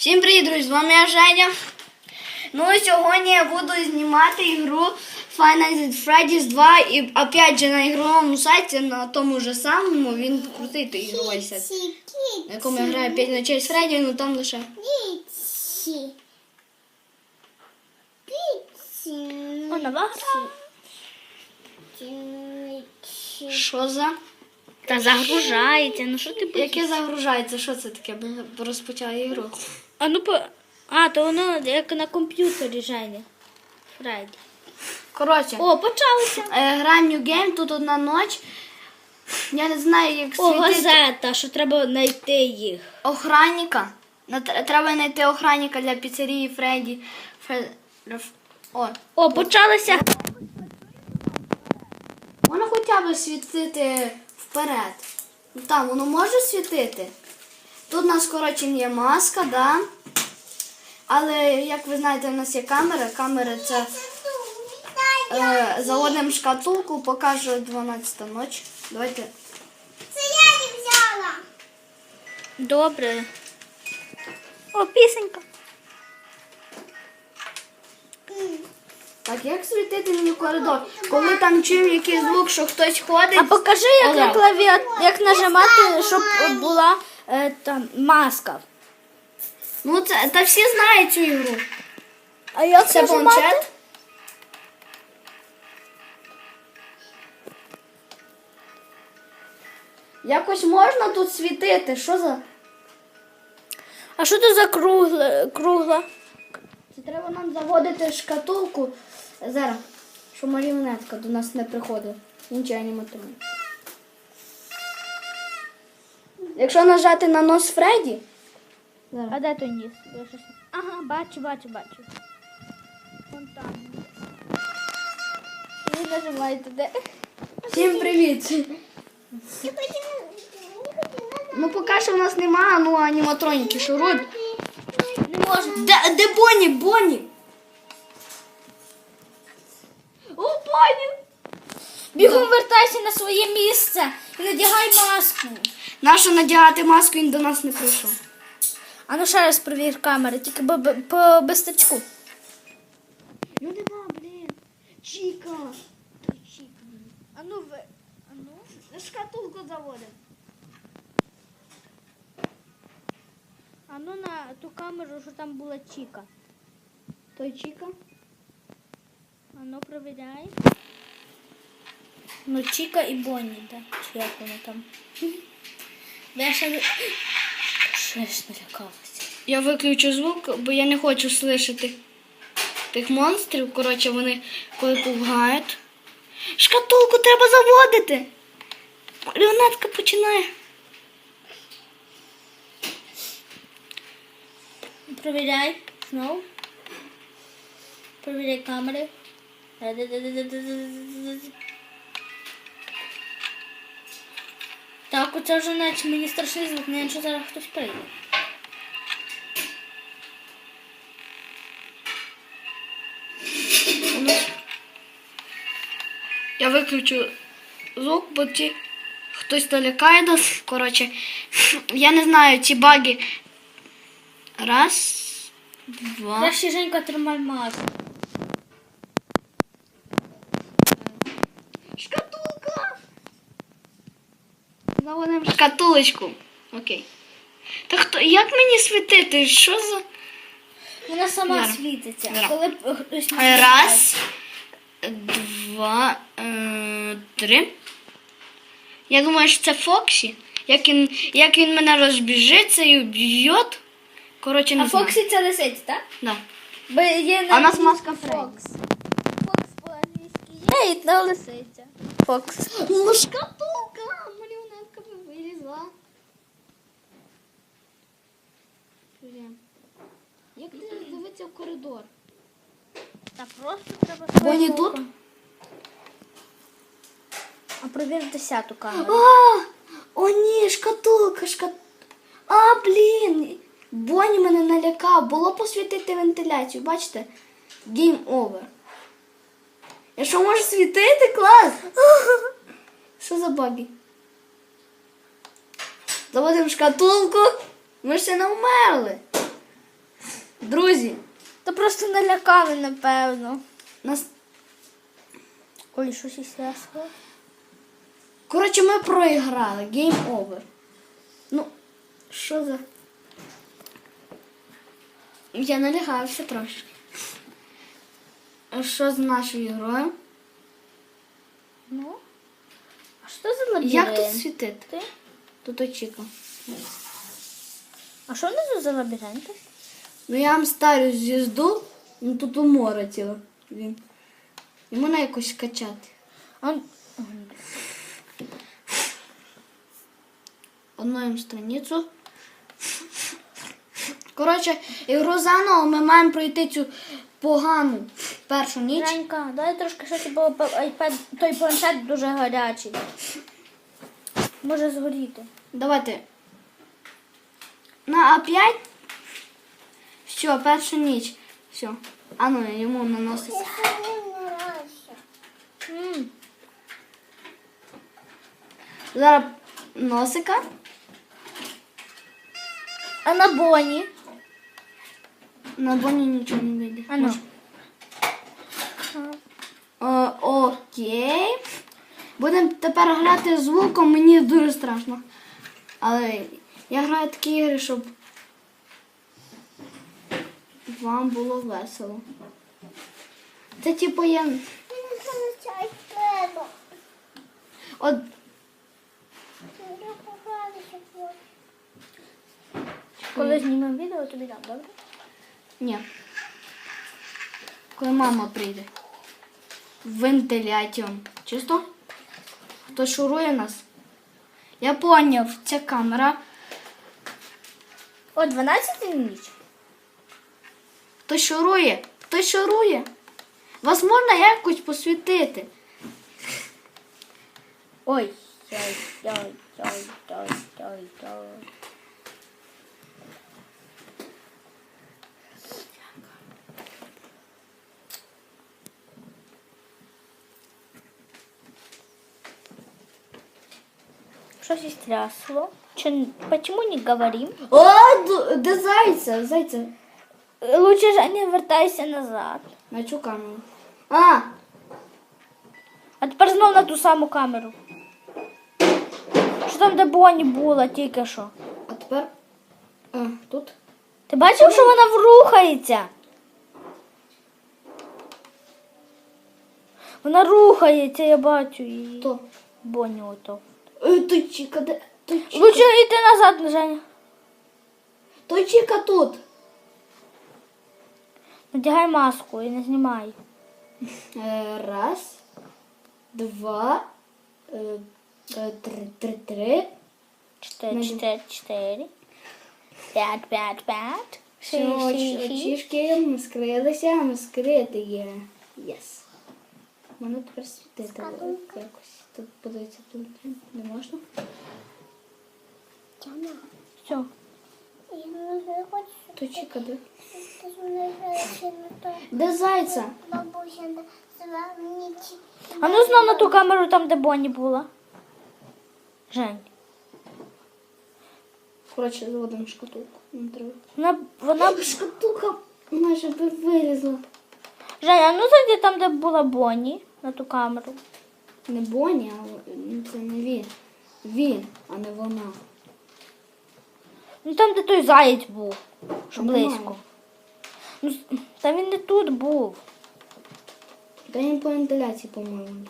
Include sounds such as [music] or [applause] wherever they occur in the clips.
Всім привіт, друзі! З вами я Женя. Ну і сьогодні я буду знімати ігру Final Fantasy Freddy's 2 і опять же на ігровому сайті, на тому ж самому, він крутий той ігровий сайт, на якому я граю 5 ночей з Фредді, ну там лише. Піці. Піці. О, нова гра. Що за? Та загружається. Ну що ти будеш? Яке загружається? Що це таке? Бо Розпочала ігру. А ну по. А, то воно як на комп'ютері Женя. Фредді. Коротше, О, почалося. е, гра New Game, тут одна ніч. Я не знаю, як О, світити. газета, що треба знайти їх. охранника. На- Треба знайти охранника для піцерії Фредді. Фред... Ф- О, О, почалося. можна хоча б світити вперед. Ну, Там воно може світити. Тут у нас, коротше, є маска, да. Але, як ви знаєте, в нас є камера. Камера це е, заводимо шкатулку, покаже 12 ночі. Давайте. Це я не взяла. Добре. О, пісенька. Так, як світити мені коридор? Коли там чуємо якийсь звук, що хтось ходить. А покажи, як на клавіат, як нажимати, щоб була е, там маска. Ну, це та всі знають цю ігру. А як Це планшет. Якось можна тут світити. Що за? А що це за кругла? кругла? Це треба нам заводити шкатулку. Зараз, щоб маріонетка до нас не приходила. Інші аніматрони. Якщо нажати на нос Фредді. Зараз. А де той ніс? Я щось- Ага, бачу, бачу, бачу. Вон там. Ви нажимаєте де? Всім привіт. Ну поки що в нас немає, ну аніматроніки шурують. Не можна. Де, де Бонні? Бонні? О, Бонні! Бігом вертайся на своє місце і надягай маску. Нащо надягати маску, він до нас не прийшов. А ну ще раз провір камери, тільки бо- по безстачку. Ну нема, блін. Чіка. Той Чіка. А ну ви. А ну. Шкатулку заводимо. А ну на ту камеру, що там була Чіка. Той Чіка. А ну провіряй. Ну, Чіка і Бонні, так? Чи як вони там? Я [laughs] ще. Щось налякалася. Я виключу звук, бо я не хочу слышати тих монстрів. Коротше, вони коли пугають. Шкатулку треба заводити. Маріонетка починає. Провіряй. Знову. Провіряй камери. Так, оце вже наче мені страшний звук, не що зараз хтось прийде. Я виключу звук, бо ті хтось налякає нас. Коротше, я не знаю, ці баги. Раз, два. Краще Женька тримай маску. Шкатулка! Заводимо шкатулочку. Окей. Та хто, як мені світити? Що за. Вона сама Зараз. світиться. Зараз. Коли хтось не Раз, два, е, три. Я думаю, що це Фоксі. Як він, як він мене розбіжиться і вб'є. Коротше, не А знаю. Фоксі це лисиця, так? Да. Бо є А у нас маска Фредді. Фокс. Фокс по-англійськи є і та лисиця. Фокс. Ну, шкатулка! Маріонетка вилізла. Як ти дивитися в коридор? Та просто треба своїм тут? А провір десяту камеру. А, о ні, шкатулка, шкат... А, блін. Бонні мене налякав. Було посвітити вентиляцію, бачите? Game over. Я що можу світити? Клас! [laughs] Що за баги? Заводимо шкатулку. Ми ще не вмерли. Друзі, Та просто налякали, напевно. нас. Ой, щось із ясно. Коротше, ми проіграли. Game over. Ну, що за. Я налягався трошки. А Що з нашою грою? Ну. А що за лабіринт? Як тут світити? Ти? Тут очікав. А що внизу за лабіринти? Ну я вам старю звізду, ну тут у море ціле. Він. І мене якось качати. А... Одну страницю. Коротше, ігру заново ми маємо пройти цю погану першу ніч. Женька, дай трошки щось, бо iPad, той планшет дуже гарячий. Може згоріти. Давайте. На А5. Все, перша ніч. Все. А ну йому наноситься. Зараз носика. А на Боні? На боні нічого не вийде. А ну. Е, окей. Будемо тепер грати звуком, мені дуже страшно. Але я граю такі ігри, щоб вам було весело. Це типу я. От. Коли знімемо відео, тобі дам, добре? ні. Коли мама прийде. Вентиляціон. Чисто? Хто шурує нас? Я поняв, ця камера. О, 12 ніч. Хто шурує? Хто шурує? Вас можна якось посвітити? Ой. Ой, ой, ой, ой, ой, ой. Щось із трясло. Че, почему не говорим? О, д- де зайця? Зайця. Лучше Женя вертайся назад. На цю камеру. А, А тепер знов на ту саму камеру. Що там, де Бонні була тільки що? а тепер. А, тут. Ти бачив, що вона врухається? Вона рухається, я бачу її. То. Бонні ото. Е, де? Той Чіка. Лучше йти назад, Женя. Той Чіка тут. Надягай маску і не знімай. Е, раз, два, е, три, три, три. Чотири, чотири, чотири. П'ять, п'ять, п'ять. Очішки ми скрилися, ми скрити є. Єс. Воно тепер світити якось. Тут подивиться, тут не можна. Тяна. Все. Я не хочу. Той Чіка, де? Де зайця? Бабуся. А ну знов на ту камеру там, де Бонні була. Жень. Коротше, заводимо шкатулку. Вона, вона... Шкатулка майже би вилізла. Женя, а ну зайди там, де була Бонні, на ту камеру. Не Боні, а ну, це не він. Він, а не вона. Ну там, де той заєць був. Що близько. Ну, та він не тут був. Та він по вентиляції, по-моєму.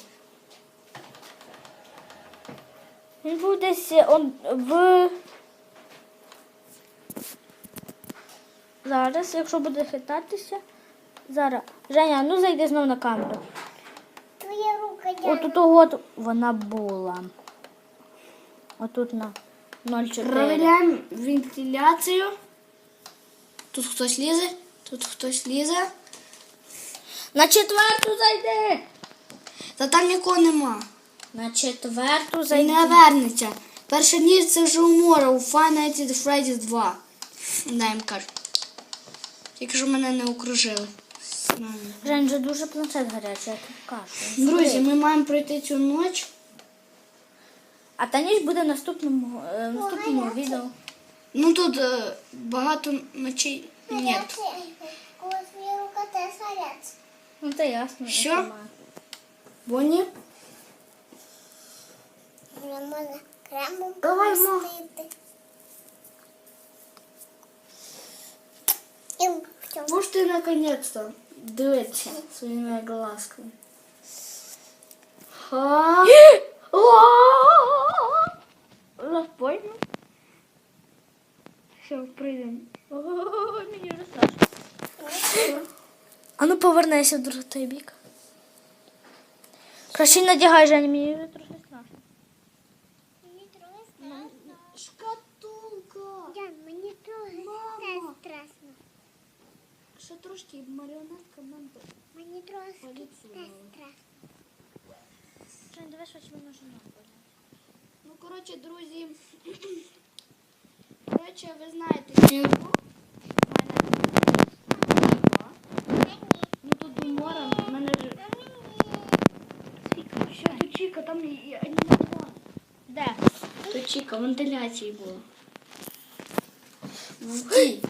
Він був десь е, он, в. Зараз, якщо буде хитатися. Зараз. Женя, ну зайди знов на камеру. Рука От вона була. Отут на 0,4. Провіряємо вентиляцію. Тут хтось лізе, тут хтось лізе. На четверту зайди. Та там нікого нема. На четверту зайди. не вернеться. Перша ніч це вже у море, у Five Nights at Freddy's 2. Да, їм кажуть. Тільки ж мене не окружили. Вже дуже планшет гарячий, я тобі кажу. Друзі, ми маємо пройти цю ніч. А та ніч буде в наступному, е, в наступному відео. Ну тут е, багато ночей. Ні. Коли твоя рука теж гаряча. Ну це ясно. я Що? сама. Бонні? Не можна кремом Давай, ма. помастити. І в цьому. Можеш ти наконец-то дивитися своїми глазками. Ха. [gasps] Понял? Все, прийдемо. Мені вже страшно. А ну повернися в той бік. Краще надягай, Женя, мені вже трохи страшно. Мені трохи страшно. Шкатулка. Ян, мені трохи Мама. теж страшно. Ще трошки маріонетка мене. Мені теж вели. страшно. Жень, давай швидше мені нужно. Ну, коротше, друзі. [clears throat] Коротше, ви знаєте. У мене. Ну тут море, в мене ж. Що тут Чіка, там аніматор. Де? Тут Чіка, вентиляції було. Ну.